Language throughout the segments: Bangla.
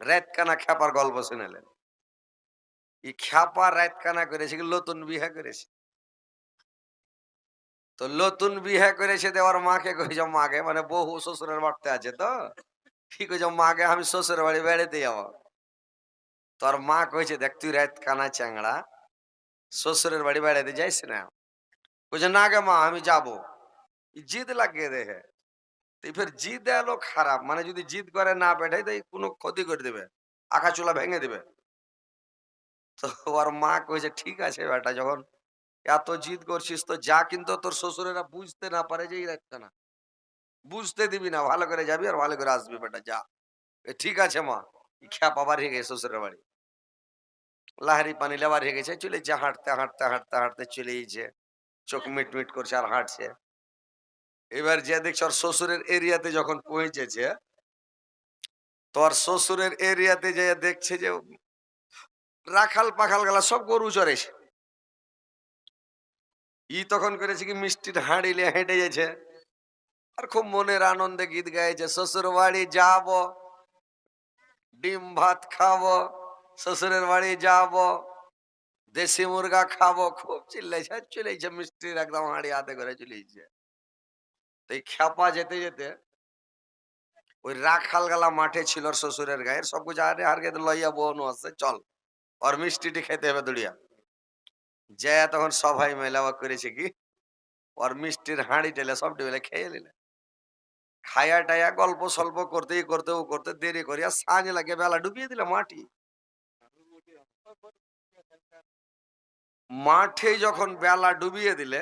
রাতকানা খ্যাপার গল্প শুনেলেন। এই খ্যাপা রাতকানা করেছে নতুন বিয়ে করেছে। তো নতুন বিয়ে করেছে দেওয়ার মাকে কইছে মাকে মানে বহু শ্বশুরের বাড়তে আছে তো? কি কইছে মাকে আমি শ্বশুরের বাড়ি বেড়াতে যাব। তোর মা কইছে, দেখ, তুই রাত কানা চ্যাংড়া, শ্বশুরের বাড়ি বেড়াতে যাইস না? কইছে, না গে মা, আমি যাব। জিদ লাগিয়ে দেখে ফের জিদ এলো খারাপ। মানে যদি জিদ করে না পেঠাই, তাই কোনো ক্ষতি করে দেবে। আঁকা চুলা ভেঙে দেবে। তো ওর মা কইছে, ঠিক আছে বেটা, যখন এত জিদ করছিস তো যা, কিন্তু তোর শ্বশুরেরা বুঝতে না পারে যে রাখতে না। বুঝতে দিবি না, ভালো করে যাবি আর ভালো করে আসবি বেটা, যা। ঠিক আছে মা। খ্যাপ আবার গেছে শ্বশুরের বাড়ি। লাহারি পানি লেবার গেছে, চলে যা, হাঁটতে হাঁটতে হাঁটতে হাঁটতে চলে গেছে চোখ মিট মিট করছে আর হাঁটছে। এবার যে দেখছে ওর শ্বশুরের এরিয়াতে যখন পৌঁছেছে, তোর শ্বশুরের এরিয়াতে যে দেখছে যে রাখাল পাখাল গেলা সব গরু চড়েছে ই তখন করেছে কি মিষ্টির হাঁড়িলে হেঁটে গেছে আর খুব মনের আনন্দে গীত গাইছে শ্বশুর বাড়ি যাব, ডিম ভাত খাব শ্বশুরের বাড়ি যাব, দেশি মুরগা খাব। খুব চিল্লাইছে চলেছে মিষ্টির একদম হাঁড়ি হাতে করে চলেছে এই খ্যাপা যেতে যেতে ওই রাখাল গালা মাঠে ছিল শ্বশুরের গায়ের, সব কিছু আরে আর কে লইয়া বোন আছে, চল। ওর মিষ্টিটি খেতে হবে দুড়িয়া যে তখন সবাই মেলাওয়া করেছে কি, ওর মিষ্টির হাঁড়ি টেলে সব টেলে খেয়ে নিলে। খায়া টায়া গল্প সল্প করতে করতে ও করতে দেরি করিয়া সাঁঝ লাগে বেলা ডুবিয়ে দিলে মাটি। মাঠে যখন বেলা ডুবিয়ে দিলে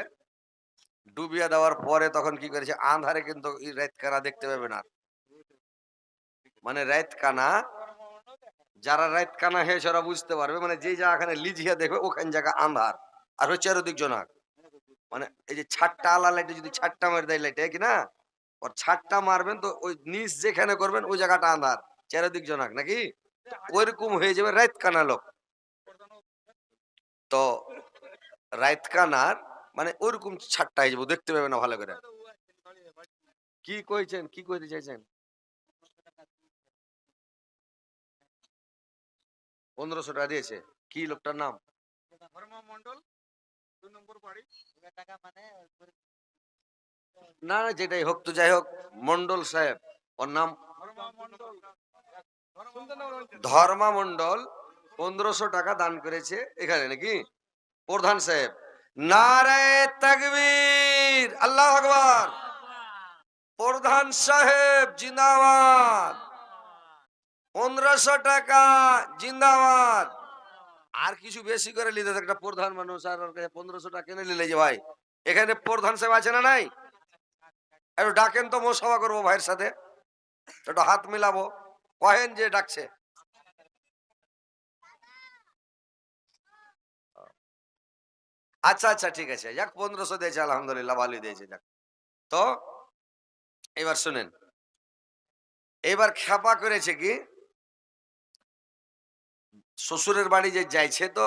ডুবিয়ে দেওয়ার পরে তখন কি করেছে? আন্ধারে কিন্তু রাত কানা দেখতে পাবে না মানে রাত কানা যারা রাত কানা হয়েছে ওরা বুঝতে পারবে। মানে যে জায়গাখানে লিজিয়া দেখবে, ওখান জায়গা আন্ধার। আর হচ্ছে চারদিক জনাক। মানে এই যে ছাটটা আলা লাইটে যদি ছাটটা মারি দেয় লাইটে কি না? ওর ছাটটা মারবেন তো ওই নিচ যেখানে করবেন, ওই জায়গাটা আন্ধার। চারিদিক জনাক, নাকি? ওইরকম হয়ে যাবে রাত কানা লোক। তো রাত কানার মানে ওইরকম ছাটটা হয়ে যাবে দেখতে পাবে না ভালো করে। কি কইছেন? কি কইতে চাইছেন? পনেরোশো টাকা দিয়েছে। কি লোকটার নাম? না না, যেটাই হোক তো যাই হোক মন্ডল সাহেব ওর নাম? ধর্মা মন্ডল পনেরোশো টাকা দান করেছে এখানে নাকি? প্রধান সাহেব। নারায় তাকবীর, আল্লাহ আকবার। প্রধান সাহেব, জিন্দাবাদ। পনেরোশো টাকা, জিন্দাবাদ। আর কিছু বেশি করে নিতে একটা প্রধান মানুষ আর কাছে পনেরোশো টাকা কিনে নিলে যে ভাই, এখানে প্রধান সাহেব আছে না নাই? একটু ডাকেন তো মো সভা করব ভাইয়ের সাথে। একটু হাত মিলাবো। কহেন যে ডাকছে। আচ্ছা আচ্ছা ঠিক আছে। যাক পনেরোশো দিয়েছে, আলহামদুলিল্লাহ, ভালোই দিয়েছে, যাক। তো এবার শুনেন। এবার খেপা করেছে কি? শ্বশুরের বাড়ি যে যাইছে তো,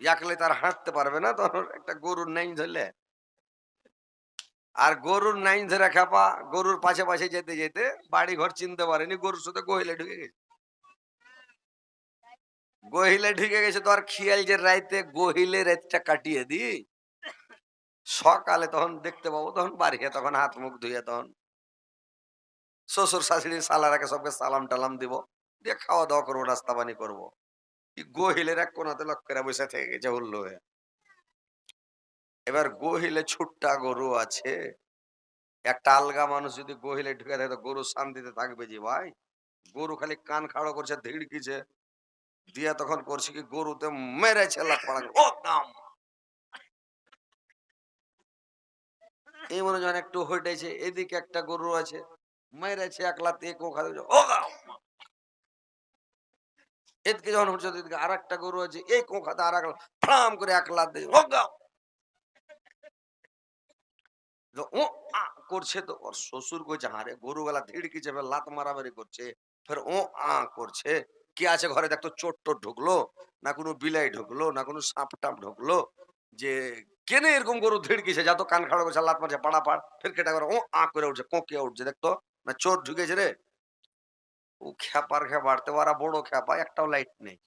ইয়াকলে তার হাঁটতে পারবে না তখন একটা গরুর নাইন ধরলে। আর গরুর নাইন ধরে খেপা গরুর পাশে পাশে যেতে যেতে বাড়ি ঘর চিনতে পারেনি, গরুর সাথে গহিলে ঢুকে গেছে। গহিলে ঢুকে গেছে তো আর খেয়াল যে রাইতে গহিলে রাতটা কাটিয়ে দি সকালে তখন দেখতে পাবো, তখন বাড়ি তখন হাত মুখ ধুয়ে তখন শ্বশুর শাশুড়ি সালারাকে সবকে সালাম টালাম দিব, দিয়ে খাওয়া দাওয়া করব রাস্তা পানি করব। গহিলের এক কোনাতে লক্ষ করে বসে থেকে গেছে হুল্লো হয়ে। এবার গহিলে ছুট্টা গরু আছে, একটা আলগা মানুষ যদি গহিলে ঢুকে থাকে তো গরু শান্তিতে থাকবে যে ভাই। গরু খালি কান খাড়ো করছে, ধিড়কিছে। দিয়া তখন করছে কি গরুতে মেরেছে ও দাম এই মনে যখন একটু হইটেছে এদিকে একটা গরু আছে, মেরেছে এক লাত ওখানে। ও এদিকে যখন হচ্ছে এদিকে আর একটা গরু আছে, এই কোখাতে আর এক ফ্রাম করে এক লাত দিয়ে। ও দাম ও করছে তো, ওর শ্বশুর কইছে হারে গরু গলা ধিড়কিছে ফের লাত মারামারি করছে। ফের ও, আ, করছে। কি আছে ঘরে? দেখতো চোট টোট ঢুকলো, না কোনো বিলাই ঢুকলো, না কোনো সাপ টাপ ঢুকলো, যে কেনে এরকম গরু ধিড়কিছে যা তো কান খাড়ো করছে, লাত মারছে, পাড়া পাড়, ফের কেটা করে ও, আ করে উঠছে কোঁকিয়ে উঠছে দেখতো না চোট ঢুকেছে রে। ও খ্যাপার খ্যাপারতে ওরা বড় খ্যাপা, একটাও লাইট নেই।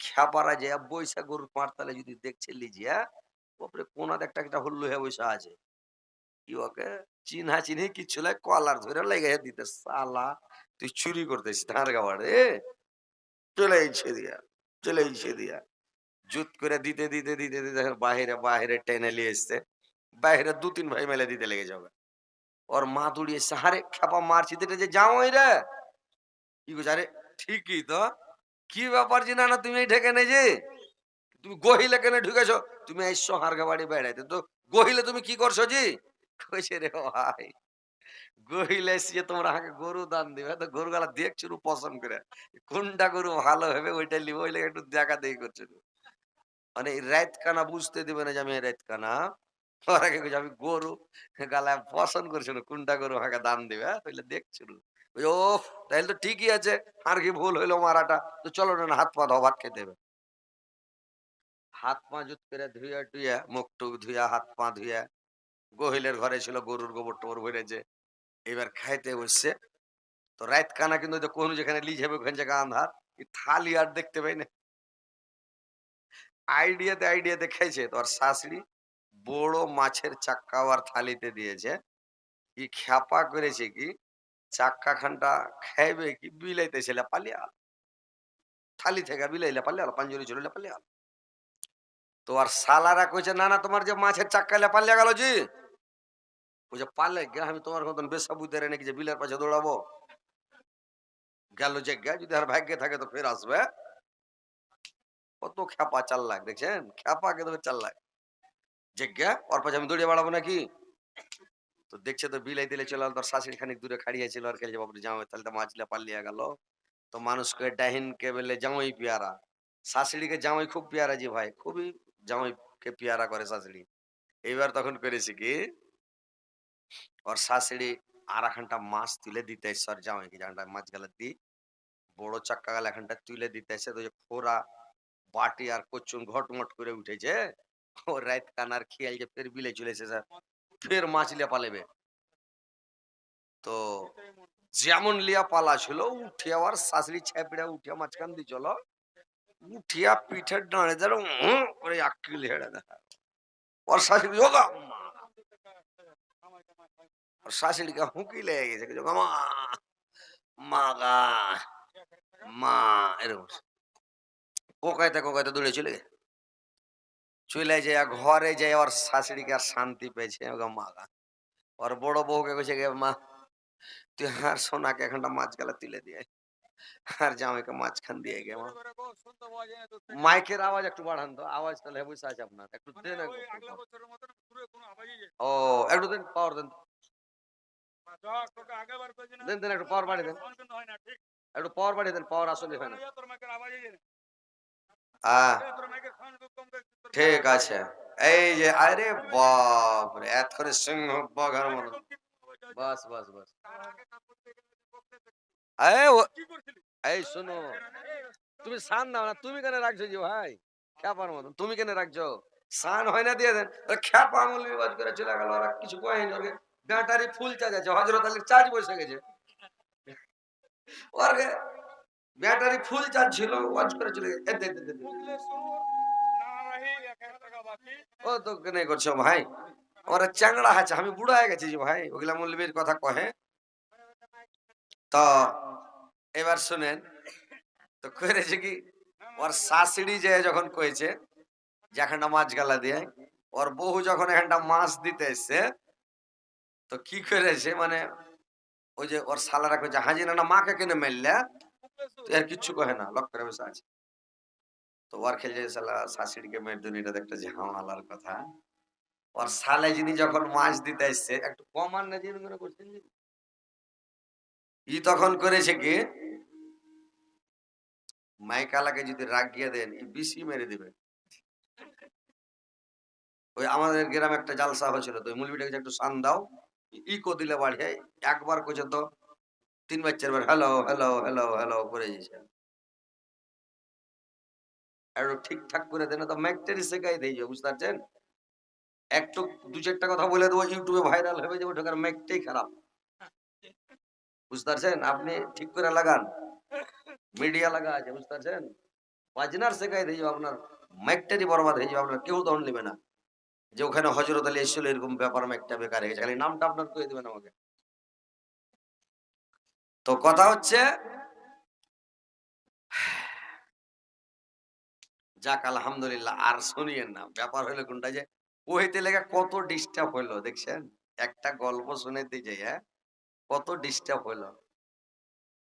খ্যাপারা যে বৈশা গরুর পাঁড়তালে যদি দেখছে লিজিয়া ওপরে কোনাতে একটা একটা হল্লু হয়ে বৈশা আছে। কি ওকে? চিনহা চিনি কিচ্ছু লাই কলার ধরে লেগে দিতে সালা। তুই চুরি করতেছিস ধার গাবাড়ে চলে ইচ্ছে দিয়া, চলে ইচ্ছে দিয়া। জুত করে দিতে দিতে দিতে দিতে বাহিরে বাহিরে টেনে নিয়ে এসছে। বাহিরে দু তিন ভাই মেলে দিতে লেগে যাবে। ওর মা দৌড়িয়ে এসছে, হারে খেপা মারছি যে যাও রে কি করছে আরে ঠিকই তো। কি ব্যাপার জি না না তুমি এই ঢেকে নেই যে? তুমি গহিলে কেন ঢুকেছ? তুমি এসছো হারগা বাড়ি বেড়াইতে। তো গহিলে তুমি কি করছ জি? কইছে, রে ভাই গহিলে তোমরা আমাকে গরু দান দিবে। তো গরু গালা দেখছ পছন্দ করে। কোনটা গরু ভালো হবে ওইটা ওইলে একটু দেখা দেখি মানে রাত কানা বুঝতে দিবে না যে আমি রাত কানা আমি গরু। গালায় পছন্দ কোনটা গরু আমাকে দান দিবে? হ্যাঁ? ও তো ঠিকই আছে। আর কি ভুল হইল মারাটা? তো চলো না হাত পা ধোয়া, ভাত খেতে হাত পা জুত করে ধুইয়া টুইয়া মুখ টুক ধুইয়া হাত পা ধুইয়া গহিলের ঘরে ছিল গরুর গোবর টোবর ভরেছে। এবার খাইতে বসছে। তো রাত কানা কিন্তু কোন যেখানে লিজ হবে, ওখানে জায়গা আন্ধার। থালি আর দেখতে পাই না। আইডিয়াতে আইডিয়াতে খাইছে তো আর শাশুড়ি বড় মাছের চাক্কা আর থালিতে দিয়েছে। কি খ্যাপা করেছে কি? চাক্কা খানটা খাইবে কি? বিলাইতে ছেলে পালিয়া থালি থেকে বিলাইলে পালিয়া পাঞ্জরি চলে পালিয়া তো আর সালারা কইছে, না না, তোমার যে মাছের চাক্কালে পালিয়া গেল জি। বলছে, পারলে গে, আমি তোমার মতন বেসাবুদের নাকি যে বিলের পাশে দৌড়াবো। গেল যে যদি আর ভাগ্যে থাকে তো ফের আসবে। কত খ্যাপা চাল লাগ দেখছেন? খ্যাপা কে তবে চাল লাগ যে ওর পাশে আমি দৌড়িয়ে বাড়াবো নাকি? তো দেখছে তো বিলাই দিলে চলে তোর শাশুড়ি খানিক দূরে খাড়িয়েছিল আর খেলছে বাবু জামাই, তাহলে তো মাছলে পালিয়ে গেল। তো মানুষকে ডাহিন কে বলে জামাই পিয়ারা। শাশুড়িকে জামাই খুব পিয়ারা জি ভাই, খুবই জামাইকে পিয়ারা করে শাশুড়ি। এইবার তখন করেছে কি ওর শাশুড়ি আর এখানটা মাছ তুলে দিতে এসছে ওর জামাইকে মাছ গেলে দি বড় চাক্কা গেলে এখানটা তুলে দিতে এসে তো খোরা বাটি আর কচুন ঘটমট করে উঠেছে ও রাত কানার খেয়াল যে ফের বিলে চলে এসেছে ফের মাছ লিয়া পালেবে তো যেমন লিয়া পালা ছিল উঠে আবার শাশুড়ি ছাপিড়া উঠিয়া মাঝখান দিয়ে চলো উঠিয়া পিঠের ডাঁড়ে দাঁড়ো করে আক্কিল হেড়ে দেখা ওর শাশুড়ি হোক আর শাশুড়িকে হুঁকি লেগে গেছে কিছু মা মা গা মা এরকম কোকাইতে কোকাইতে দৌড়ে চলে গেছে চলে যায় ঘরে যায় ওর শাশুড়িকে আর শান্তি পেয়েছে ওগো মা গা ওর বড় বউকে কইছে গে মা তুই আর সোনাকে এখানটা মাছ গেলা তুলে দিয়ে আয়। আর জামাইকে মাঝখান দিয়ে গে মা মাইকের আওয়াজ একটু বাড়ান তো আওয়াজ তাহলে বুঝতে আছে আপনার একটু দেন একটু। ও একটু দেন পাওয়ার দেন দেন দেন একটু পাওয়ার বাড়িয়ে দেন। একটু পাওয়ার বাড়িয়ে দেন পাওয়ার আসলে হয় না? ঠিক আছে। এই যে আরে বাপ রে এত করে সিংহ বাঘার মতো। বাস বাস বাস। এই এই শোনো তুমি সান দাও না তুমি কেন রাখছো যে ভাই? খ্যাপার মতন তুমি কেন রাখছো? সান হয় না দিয়ে দেন। খ্যাপা আঙুল বিবাদ করে চলে গেল ওরা কিছু কয়নি ওকে ব্যাটারি ফুল চার্জ আছে। হজরত আলীর চার্জ বসে গেছে। ওর ব্যাটারি ফুল চার্জ ছিল ওয়াচ করে চলে গেছে। ও তো কেন করছ ভাই? ওরা চ্যাংড়া আছে, আমি বুড়া হয়ে গেছি ভাই। ওগুলা মৌলবীর কথা কহে তো, এবার শুনেন, তো করেছে কি, ওর শাশুড়ি যে যখন কয়েছে যে এখানটা মাছ গালা দিয়ে, ওর বহু যখন এখানটা মাছ দিতে এসছে তো কি করেছে মানে ওই যে ওর সালারা কয়েছে হাজি না মাকে কেনে মেললে আর কিচ্ছু কহে না, লক করে বসে আছে। তো ওর খেলে সালা শাশুড়িকে মেয়ের জন্য এটা একটা ঝামালার কথা। ওর সালে যিনি যখন মাছ দিতে এসছে, একটু কম আর না যিনি মনে করছেন ই তখন করেছে কি? মাইকালাকে যদি রাগিয়ে দেন, ই বিসি মেরে দিবে। ওই আমাদের গ্রামে একটা জালসা হয়েছিল, তো ওই মুলবিটাকে যে একটু সান দাও ইকো দিলে বাড়িয়ে একবার কইছে তো, তিনবার, চারবার হ্যালো হ্যালো হ্যালো হ্যালো করে একটু ঠিকঠাক করে দেন তো ম্যাকটারি শেখাই দিয়ে বুঝতে পারছেন? একটু দু চারটা কথা বলে দেবো ইউটিউবে ভাইরাল হবে যাবে, ঢোকার ম্যাকটাই খারাপ। বুঝতে পারছেন? আপনি ঠিক করে লাগান। মিডিয়া লাগা আছে, বুঝতে পারছেন? বাজনার শেখাই দিয়ে যাবে আপনার মাইকটারই বরবাদ হয়ে যাবে, আপনার কেউ দণ্ড নেবে না। যে ওখানে হজরত আলী এসেছিল, এরকম ব্যাপার মাইকটা বেকার হয়ে গেছে। খালি নামটা আপনার কয়ে দেবেন আমাকে। তো কথা হচ্ছে, যাক, আলহামদুলিল্লাহ, আর শুনিয়েন না। ব্যাপার হলো কোনটা যে ওইতে লেগে কত ডিস্টার্ব হইল, দেখছেন? একটা গল্প শুনেতে যাই হ্যাঁ? কত ডিস্টার্ব হইল।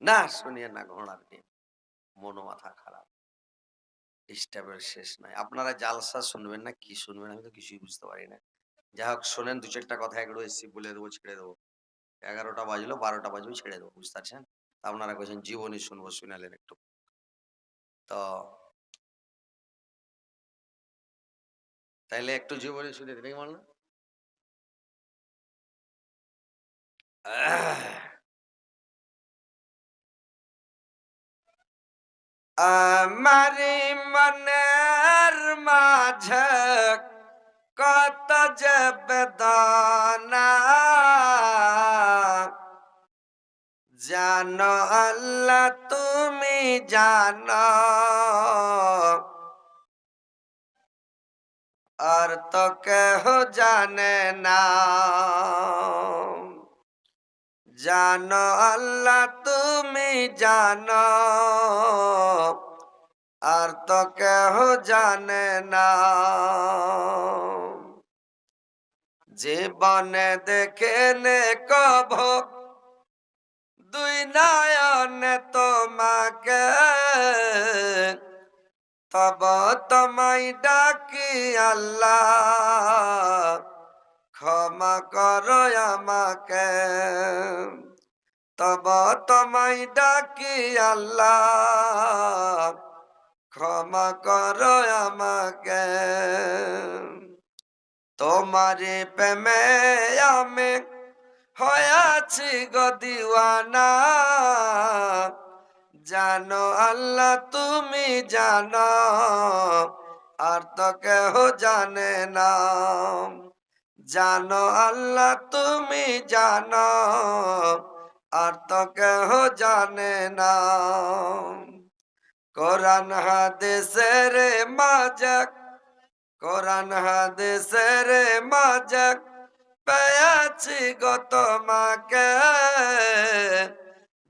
না শুনিয়ে না, ঘোড়ার ডিম। মনো মাথা খারাপ। ডিস্টার্বের শেষ নাই। আপনারা জালসা শুনবেন না, কি শুনবেন আমি তো কিছুই বুঝতে পারি না। যাই হোক, শোনেন, দু চারটা কথা একটু এসছি বলে দেবো, ছেড়ে দেবো। এগারোটা বাজলো, বারোটা বাজবে, ছেড়ে দেবো, বুঝতে পারছেন? আপনারা কইছেন, জীবনী শুনব, শুনালেন একটু। তো তাইলে একটু জীবনী শুনে দিন কেমন আমারি মনের মাঝে কত যে বেদনা। জানো আল্লাহ, তুমি জানো। আর তো কেহ জানে না। জানো আল্লাহ, তুমি জানো। আর তো কেহ জানে না। জীবনে দেখে নে কভ দুই নয়নে তোমাকে। তব তোমায় ডাকি আল্লাহ। ক্ষমা করো আমাকে। তব তোমায় ডাকি আল্লাহ, ক্ষমা করো আমাকে। তোমারে প্রেমে আমি হয়াছি গো দিওয়ানা, জানো আল্লাহ তুমি জানো, আর তো কেহ জানে না। জানো আল্লাহ, তুমি জানো, আর তো কেহ জানে না। কোরআন হাদিসের মাজাক, কোরআন হাদিসের মাজাক পেয়েছি গত মাকে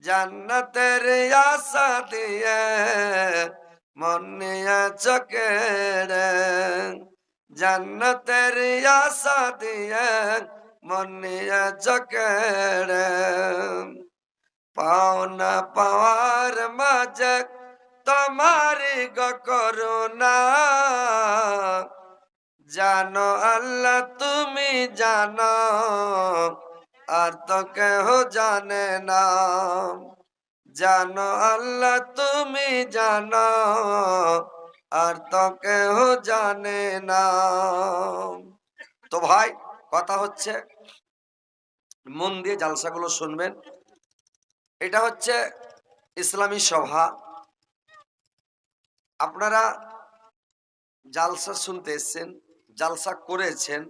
জান্নাতের আশা দিয়ে মনিয়া চকেড়ে জান্নাতের আশা দিয়ে মনিয়া চকেড়ে পাওনা পাওয়ার মাজাক তোমারি গ করুণা। জানো আল্লাহ, তুমি জানো, আর তো কেহ জানে না। জানো আল্লাহ, তুমি জানো আর তো কেহ জানে না। তো ভাই, কথা হচ্ছে, মন দিয়ে জালসাগুলো শুনবেন। এটা হচ্ছে ইসলামী সভা। আপনারা জালসা শুনতে এসছেন, জালসা করেছেন,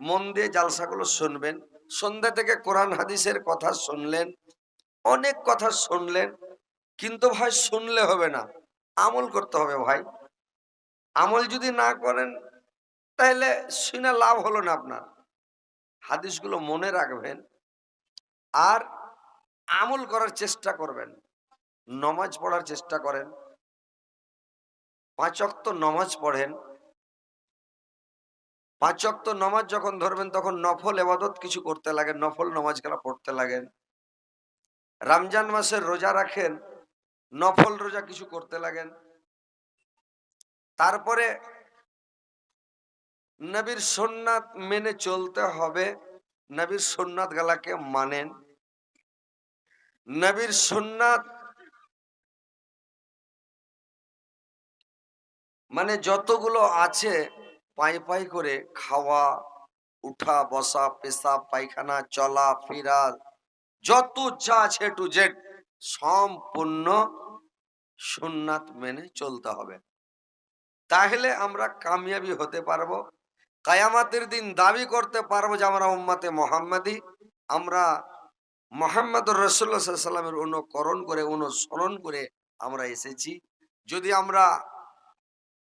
মন দিয়ে জালসাগুলো শুনবেন। সন্ধ্যা থেকে কোরআন হাদিসের কথা শুনলেন, অনেক কথা শুনলেন, কিন্তু ভাই, শুনলে হবে না। আমল করতে হবে ভাই। আমল যদি না করেন, তাহলে শুনে লাভ হলো না আপনার। হাদিসগুলো মনে রাখবেন আর আমল করার চেষ্টা করবেন। নমাজ পড়ার চেষ্টা করেন। পাঁচ অক্ত নমাজ পড়েন। পাঁচ অক্ত নমাজ যখন ধরবেন, তখন নফল এবাদত কিছু করতে লাগেন, নফল নমাজ খেলা পড়তে লাগেন। রমজান মাসের রোজা রাখেন। নফল রোজা কিছু করতে লাগেন। তারপরে নবীর সোননাথ মেনে চলতে হবে। নবীর সোননাথ গালাকে মানেন। নবীর সোননাথ মানে যতগুলো আছে পাই পাই করে খাওয়া, উঠা, বসা পেশাব পায়খানা, চলা, ফেরা, যত যা আছে টু জেড সম্পূর্ণ সুন্নাত মেনে চলতে হবে। তাহলে আমরা কামিয়াবি হতে পারব, কায়ামাতের দিন দাবি করতে পারব যে আমরা উম্মাতে মোহাম্মদি, আমরা মোহাম্মদ রসুল্লাহ সাল্লামের অনুকরণ করে, অনুসরণ করে আমরা এসেছি। যদি আমরা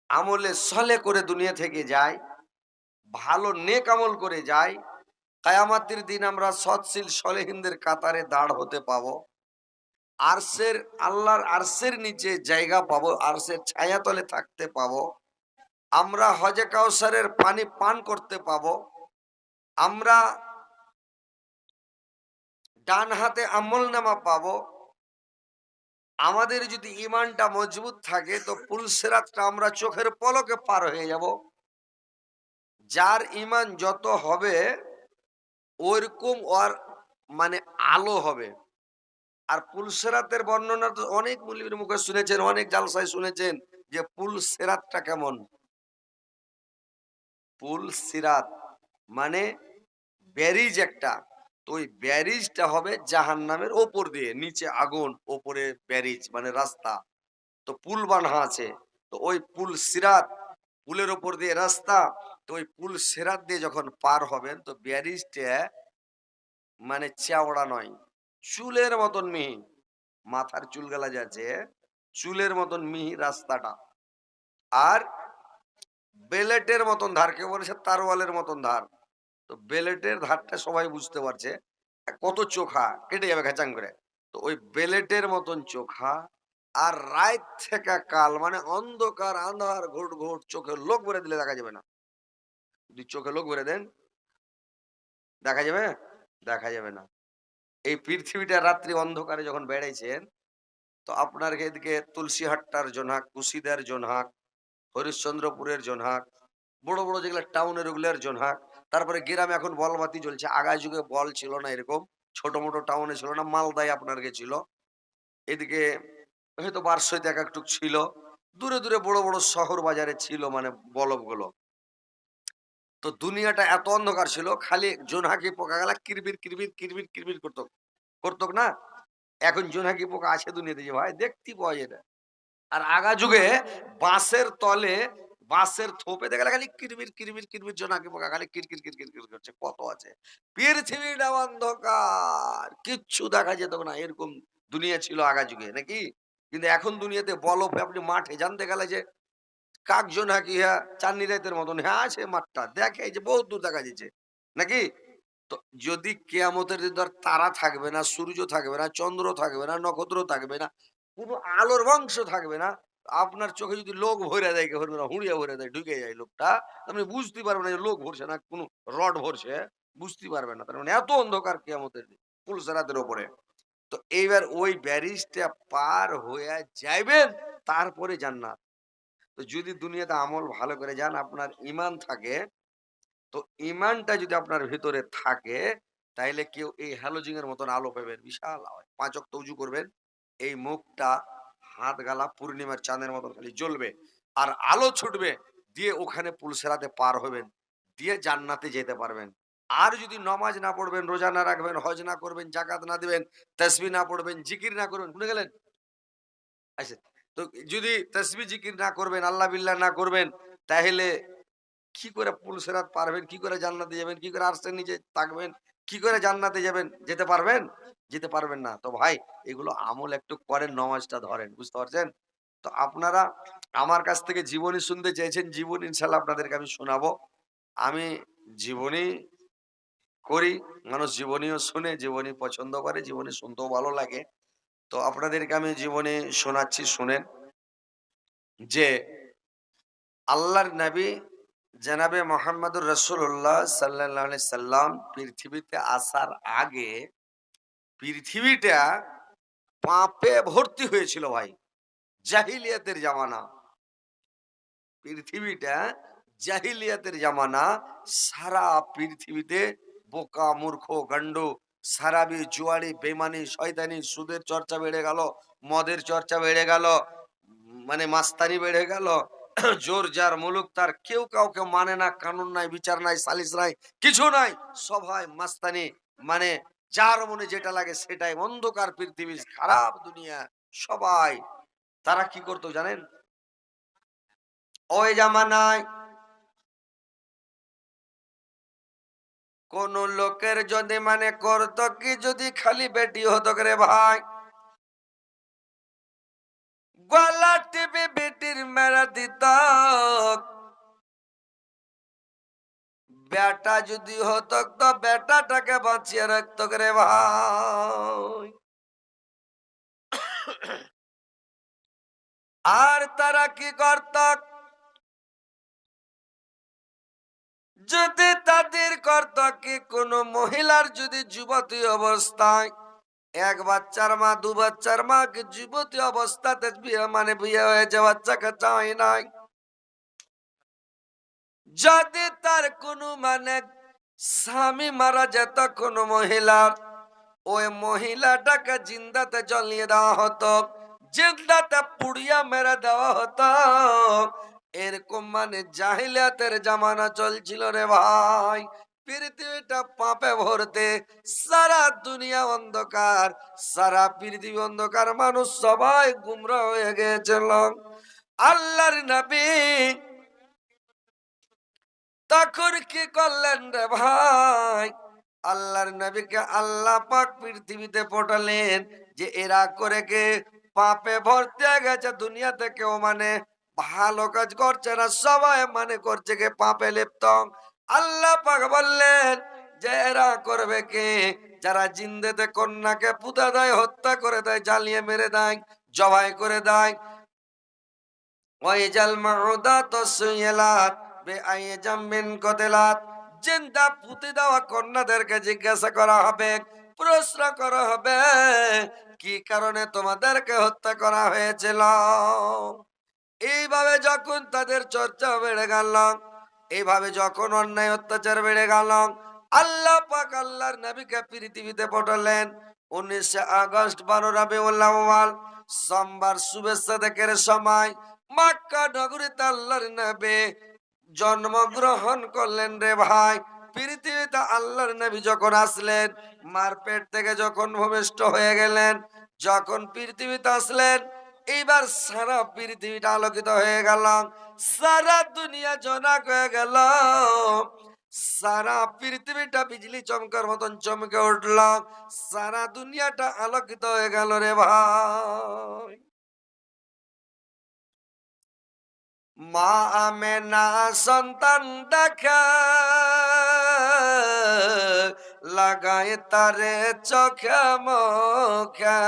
আমলে সলে করে দুনিয়া থেকে যাই, ভালো নেক আমল করে যাই, কায়ামাতির দিন আমরা সৎশীল সলেহিনদের কাতারে দাঁড় হতে পাবো। আরসের আল্লাহর আরসের নিচে জায়গা পাবো আরসের ছায়াতলে থাকতে পাবো। আমরা হজে কাউসারের পানি পান করতে পাবো। আমরা ডান হাতে আমল নামা পাবো। আমাদের যদি ইমানটা মজবুত থাকে, তো পুলসেরাতটা আমরা চোখের পলকে পার হয়ে যাব। যার ইমান যত হবে ওইরকম ওর মানে আলো হবে। আর পুলসেরাতের বর্ণনা তো অনেক মুলিমের মুখে শুনেছেন, অনেক জালসায় শুনেছেন যে পুল সেরাতটা কেমন? পুল সিরাত মানে ব্যারিজ একটা। তো ওই ব্যারিজটা হবে জাহান নামের ওপর দিয়ে, নিচে আগুন, ওপরে ব্যারিজ মানে রাস্তা। তো পুল বানা আছে। তো ওই পুল সিরাত পুলের ওপর দিয়ে রাস্তা, তো ওই পুল সিরাত দিয়ে যখন পার হবেন, তো ব্যারিজটা মানে চাওড়া নয়। চুলের মতন মিহি। মাথার চুল গেলা যাচ্ছে চুলের মতন মিহি রাস্তাটা। আর বেলেটের মতন ধার, কেউ বলেছে তারওয়ালের মতন ধার। তো বেলেটের ধারটা সবাই বুঝতে পারছে। কত চোখা, কেটে যাবে খেচাং করে। তো ওই বেলেটের মতন চোখা আর রাত থেকে কাল মানে অন্ধকার, আন্ধার, ঘোট ঘোট, চোখে লোক ভরে দিলে দেখা যাবে না। যদি চোখে লোক ভরে দেন, দেখা যাবে? দেখা যাবে না। এই পৃথিবীটা রাত্রি অন্ধকারে যখন বেড়েছেন তো আপনার এদিকে তুলসীহাট্টার জোনহাক কুশিদার জোনহাক হরিশ্চন্দ্রপুরের জোনহাক বড় বড় যেগুলো টাউনের ওগুলোর জোনহাক তারপরে গ্রামে এখন বলবাতি জ্বলছে। আগা যুগে বল ছিল না এরকম, ছোট মোটো টাউনে ছিল না, মালদায় আপনার ছিল। এদিকে হয়তো বারশোতে এক একটু ছিল, দূরে দূরে বড় বড় শহর বাজারে ছিল মানে বলবগুলো তো দুনিয়াটা এত অন্ধকার ছিল, খালি জোনহাকি পোকা গেলা কিরবির কিরবির কিরবির কিরবির করতো করতো না? এখন জোনহাকি পোকা আছে দুনিয়াতে যে ভাই দেখতে পাওয়া যায় না। আর আগা যুগে বাঁশের তলে, বাঁশের থোপে দেখা গেলে খালি কিরমির কিরমির কিরমির জোনাকি পোকা, খালি কিরকির কিরকির কির করছে, কত আছে? পৃথিবীটা অন্ধকার, কিচ্ছু দেখা যেত না, এরকম দুনিয়া ছিল আগা যুগে, নাকি? কিন্তু এখন দুনিয়াতে বলফ আপনি মাঠে জানতে গেলে যে কাক জোনাকি হ্যাঁ চান্নি রাতের মতন। হ্যাঁ আছে মাঠটা। দেখে যে বহুত দূর দেখা যাচ্ছে। নাকি? তো যদি কেয়ামতের দিন ধর তারা থাকবে না, সূর্য থাকবে না, চন্দ্র থাকবে না, নক্ষত্র থাকবে না, কোনো আলোর বংশ থাকবে না, আপনার চোখে যদি লোক ভরে দেয় ভরবে না, হুড়িয়া ভরে দেয়, ঢুকে যায় লোকটা, আপনি বুঝতে পারবেন না যে লোক ভরছে না, কোনো রড ভরছে, বুঝতে পারবেন না। তার মানে এত অন্ধকার কেয়ামতের দিন, পুলসেরাতের ওপরে। তো এইবার ওই ব্যারিজটা পার হয়ে যাইবেন, তারপরে জান্নাত। তো যদি দুনিয়াতে আমল ভালো করে যান, আপনার ইমান থাকে, তো ইমানটা যদি আপনার ভিতরে থাকে, তাইলে কেউ এই হ্যালোজিং এর মতন আলো পাবেন। বিশাল আওয়াজ। পাঁচ অক্ত উজু করবেন, এই মুখটা হাত গালা পূর্ণিমার চাঁদের মতন খালি জ্বলবে আর আলো ছুটবে দিয়ে ওখানে পুলসেরাতে পার হবেন, দিয়ে জান্নাতে যেতে পারবেন। আর যদি নমাজ না পড়বেন, রোজা না রাখবেন, হজ না করবেন জাকাত না দিবেন তসবি না পড়বেন, জিকির না করবেন, শুনে গেলেন? আচ্ছা তো যদি তসবি জিকির না করবেন, আল্লাহ বিল্লাহ না করবেন, তাহলে কি করে পুলসেরাত পারবেন? কি করে জান্নাতে যাবেন? কি করে আরশের নিচে থাকবেন? কি করে জান্নাতে যাবেন? যেতে পারবেন? যেতে পারবেন না। তো ভাই, এগুলো আমল একটু করেন, নমাজটা ধরেন, বুঝতে পারছেন? তো আপনারা আমার কাছ থেকে জীবনী শুনতে চেয়েছেন জীবনী ইনশাল্লাহ আপনাদেরকে আমি শোনাবো। আমি জীবনী করি, মানুষ জীবনীও শুনে, জীবনী পছন্দ করে, জীবনী শুনতেও ভালো লাগে। তো আপনাদেরকে আমি জীবনে শোনাচ্ছি, শুনেন। যে আল্লাহর নবী জনাবে মোহাম্মদুর রসুল্লাহ সাল্লাহ সাল্লাম পৃথিবীতে আসার আগে পৃথিবীটা পাপে ভর্তি হয়েছিল ভাই, জাহিলিয়াতের জামানা। পৃথিবীটা জাহিলিয়াতের জামানা সারা পৃথিবীতে বোকা, মূর্খ গন্ড সারাবি জুয়ারি বেমানি শয়তানি, সুদের চর্চা বেড়ে গেল, মদের চর্চা বেড়ে গেল মানে মাস্তানি বেড়ে গেল, জোর যার মুলুক তার, কেউ কাউকে মানে না, কানুন নাই, বিচার নাই, সালিস নাই, কিছু নাই সবাই মাস্তানি মানে যার মনে যেটা লাগে সেটাই, অন্ধকার পৃথিবী খারাপ দুনিয়া, সবাই, তারা কি করতো জানেন? ওই জামানায় কোন লোকের যদি মানে করত কি যদি খালি বেটি হতো রে ভাই? গলা টিপে বেটির মেরা দিত। বেটা যদি হতো তো বেটাটাকে বাঁচিয়ে রাখতো রে ভাই। আর তারা কি করত? যদি তাদের করত কি কোন মহিলার যদি যুবতী অবস্থায় এক বাচ্চার মা, দু বাচ্চার মা কি যুবতী অবস্থাতে বিয়ে মানে বিয়ে হয়েছে বাচ্চাকে চাই নাই। যদি তার কোনো মানে স্বামী মারা যেত কোনো মহিলার ওই মহিলাটাকে জিন্দাতে জ্বলিয়ে দেওয়া হতো, জিন্দাতে পুড়িয়া মেরে দেওয়া হতো। এরকম মানে জাহিলিয়াতের জামানা চলছিল রে ভাই। পৃথিবীটা পাপে ভরতে, সারা দুনিয়া অন্ধকার, সারা পৃথিবী অন্ধকার, মানুষ সবাই গুমরা হয়ে গেছিল আল্লাহর নবী তখন কি করলেন রে ভাই? আল্লাহর নবীকে আল্লাহ পাক পৃথিবীতে পটালেন যে এরা করে কে পাপে ভরতে গেছে দুনিয়াতে কেউ মানে ভালো কাজ করছে না, সবাই মানে করছে কে পাপে লিপ্ত। আল্লাহ পাক বললেন, যে এরা করবে কে? যারা জিন্দেতে কন্যাকে পুঁতে দেয়, হত্যা করে দেয়, জ্বালিয়ে মেরে দেয়, জবাই করে দেয়। জিন্দা দেওয়া কন্যাদেরকে জিজ্ঞাসা করা হবে, প্রশ্ন করা হবে, কি কারণে তোমাদেরকে হত্যা করা হয়েছিল? এইভাবে যখন তাদের চর্চা বেড়ে গেল, এইভাবে যখন অন্যায় অত্যাচার বেড়ে গেল, আল্লাহ পাক আল্লাহর নবীকে পৃথিবীতে পাঠালেন। উনিশে আগস্ট বারো রাবিউল্লাহ সোমবার শুভেচ্ছা দেখের সময় মক্কা নগরীতে আল্লাহর নবী জন্মগ্রহণ করলেন রে ভাই। পৃথিবীতে আল্লাহর নবী যখন আসলেন মার পেট থেকে যখন ভূমিষ্ঠ হয়ে গেলেন, যখন পৃথিবীতে আসলেন এইবার সারা পৃথিবীটা আলোকিত হয়ে গেল। সারা দুনিয়া জনাক হয়ে গেল। সারা পৃথিবীটা বিজলি চমকার মতন চমকে উঠল। সারা দুনিয়াটা আলোকিত হয়ে গেল রে ভাই। মা আমেনা সন্তান দেখা লাগায় তারে চোখে মুখে।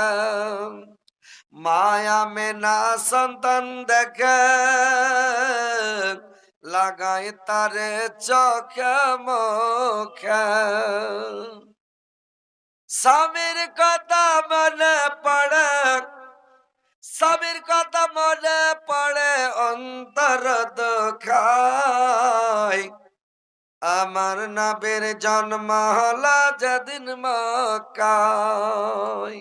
মায়া মেনা সন্তান দেখে লাগাই তারে চোখে মুখে। স্বামীর কথা মনে পড়ে, স্বামীর কথা মনে পড়ে অন্তর দুঃখায় আমার নবের জন্ম হলো যেদিন মকাই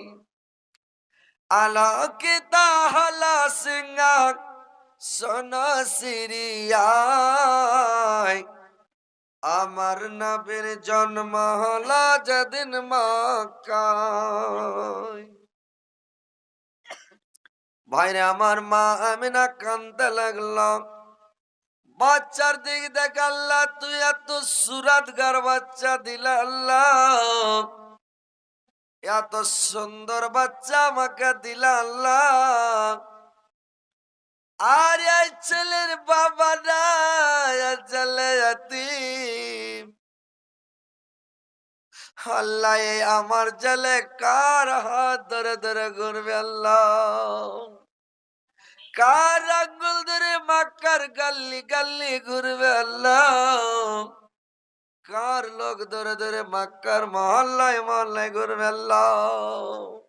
আলোকিত হলো সিঙ্গার সোন আমার নবের জন্ম হলো যেদিন মকাই ভাইরে, আমার মা আমিনা কানতে লাগলাম বাচ্চার দিক দেখ আল্লাহ তুই এত সুরাতগার বাচ্চা দিল আল্লাহ এত সুন্দর বাচ্চা আমাকে দিল আর এই ছেলের বাবা না ছেলে আল্লাহ, এই আমার ছেলে কার হাত ধরে ধরে ঘুরবে আল্লাহ? কার আঙ্গুল ধরে মাক্কার গাল্লি গাল্লি ঘুরবে আল্লাহ? কার লোক ধরে ধরে মাক্কার মহল্লায় মহল্লায় ঘুরবে আল্লাহ?